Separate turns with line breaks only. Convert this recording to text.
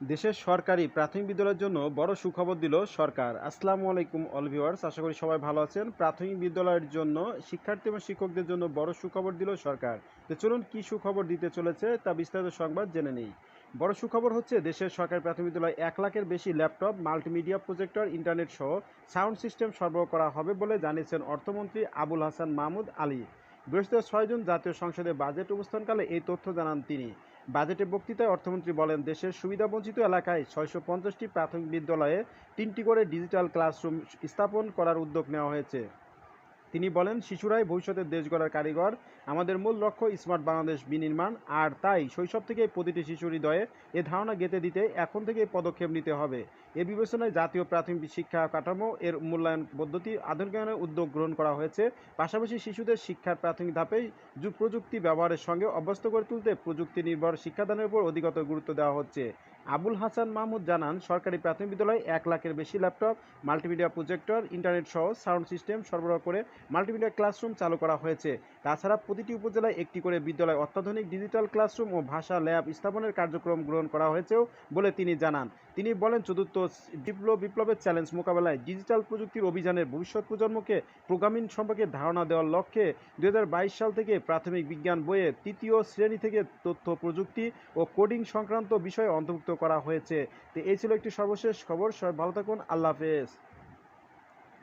দেশের সরকারি প্রাথমিক বিদ্যালয়ের জন্য বড় সুখবর দিল সরকার। আসসালামু আলাইকুম, অল ভিউয়ার্স। আশা করি সবাই ভালো আছেন। প্রাথমিক বিদ্যালয়ের জন্য শিক্ষার্থী এবং শিক্ষকদের জন্য বড় সুখবর দিল সরকার। তো চলুন কি সুখবর দিতে চলেছে তা বিস্তারিত সংবাদ জেনে নেই। বড় সুখবর হচ্ছে, দেশের সরকারি প্রাথমিক বিদ্যালয়ে এক লাখের বেশি ল্যাপটপ, মাল্টিমিডিয়া প্রজেক্টর, ইন্টারনেট সহ সাউন্ড সিস্টেম সরবরাহ করা হবে বলে জানিয়েছেন অর্থমন্ত্রী আবুল হাসান মাহমুদ আলী। বৃহস্পতিবার ছয় জুন জাতীয় সংসদে বাজেট উপস্থানকালে এই তথ্য জানান তিনি। বাজেটে বক্তৃতায় অর্থমন্ত্রী বলেন, দেশের সুবিধাবঞ্চিত এলাকায় ছয়শো পঞ্চাশটি প্রাথমিক বিদ্যালয়ে তিনটি করে ডিজিটাল ক্লাসরুম স্থাপন করার উদ্যোগ নেওয়া হয়েছে। তিনি বলেন, শিশুরাই ভবিষ্যতের দেশ গড়ার কারিগর। আমাদের মূল লক্ষ্য স্মার্ট বাংলাদেশ বিনির্মাণ। আর তাই শৈশব থেকে প্রতিটি শিশুর হৃদয়ে এ ধারণা গেঁথে দিতে এখন থেকে পদক্ষেপ নিতে হবে। এ বিবেচনায় জাতীয় প্রাথমিক শিক্ষা কাঠামো এর মূল্যায়ন পদ্ধতি আধুনিকায়নের উদ্যোগ গ্রহণ করা হয়েছে। পাশাপাশি শিশুদের শিক্ষার প্রাথমিক ধাপেই প্রযুক্তি ব্যবহারের সঙ্গে অভ্যস্ত করে তুলতে প্রযুক্তি নির্ভর শিক্ষাদানের উপর অধিকতর গুরুত্ব দেওয়া হচ্ছে। আবুল হাসান মাহমুদ জানান, সরকারি প্রাথমিক বিদ্যালয়ে এক লাখের বেশি ল্যাপটপ, মাল্টিমিডিয়া প্রজেক্টর, ইন্টারনেট সহ সাউন্ড সিস্টেম সরবরাহ করে মাল্টিমিডিয়া ক্লাসরুম চালু করা হয়েছে। তাছাড়া প্রতিটি উপজেলায় একটি করে বিদ্যালয় অত্যাধুনিক ডিজিটাল ক্লাসরুম ও ভাষা ল্যাব স্থাপনের কার্যক্রম গ্রহণ করা হয়েছেও বলে তিনি জানান। তিনি বলেন, চতুর্থ বিপ্লব বিপ্লবের চ্যালেঞ্জ মোকাবেলায় ডিজিটাল প্রযুক্তির অভিযানের ভবিষ্যৎ প্রজন্মকে প্রোগ্রামিং সম্পর্কে ধারণা দেওয়ার লক্ষ্যে দু হাজার বাইশ সাল থেকে প্রাথমিক বিজ্ঞান বইয়ে তৃতীয় শ্রেণি থেকে তথ্য প্রযুক্তি ও কোডিং সংক্রান্ত বিষয়ে অন্তর্ভুক্ত করা হয়েছে। তো এই ছিল একটি সর্বশেষ খবর। সবাই ভালো থাকুন। আল্লাহ হাফেজ।